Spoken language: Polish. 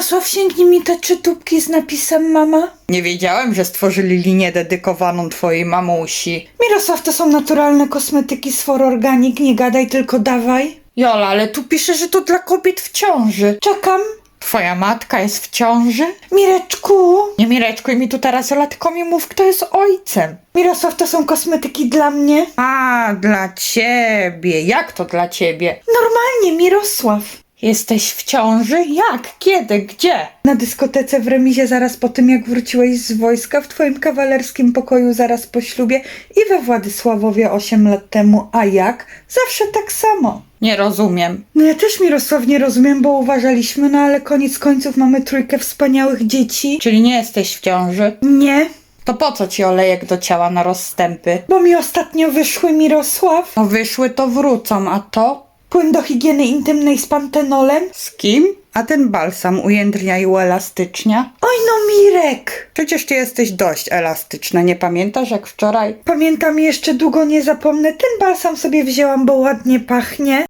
Mirosław, sięgnij mi te trzy tubki z napisem mama. Nie wiedziałem, że stworzyli linię dedykowaną twojej mamusi. Mirosław, to są naturalne kosmetyki z For Organic, nie gadaj, tylko dawaj. Jola, ale tu pisze, że to dla kobiet w ciąży. Czekam. Twoja matka jest w ciąży? Mireczku. Nie mireczkuj mi tu teraz, Jola, tylko mi mów, kto jest ojcem. Mirosław, to są kosmetyki dla mnie. A, dla ciebie. Jak to dla ciebie? Normalnie, Mirosław. Jesteś w ciąży? Jak? Kiedy? Gdzie? Na dyskotece w remizie zaraz po tym, jak wróciłeś z wojska, w twoim kawalerskim pokoju zaraz po ślubie i we Władysławowie 8 lat temu. A jak? Zawsze tak samo. Nie rozumiem. No ja też Mirosław nie rozumiem, bo uważaliśmy, no ale koniec końców mamy trójkę wspaniałych dzieci. Czyli nie jesteś w ciąży? Nie, To po co ci olejek do ciała na rozstępy? bo mi ostatnio wyszły Mirosław. No wyszły to wrócą, a to? Płyn do higieny intymnej z pantenolem. Z kim? A ten balsam ujędrnia i uelastycznia? Oj no Mirek! Przecież ty jesteś dość elastyczna, nie pamiętasz jak wczoraj? Pamiętam jeszcze długo nie zapomnę, ten balsam sobie wzięłam, bo ładnie pachnie.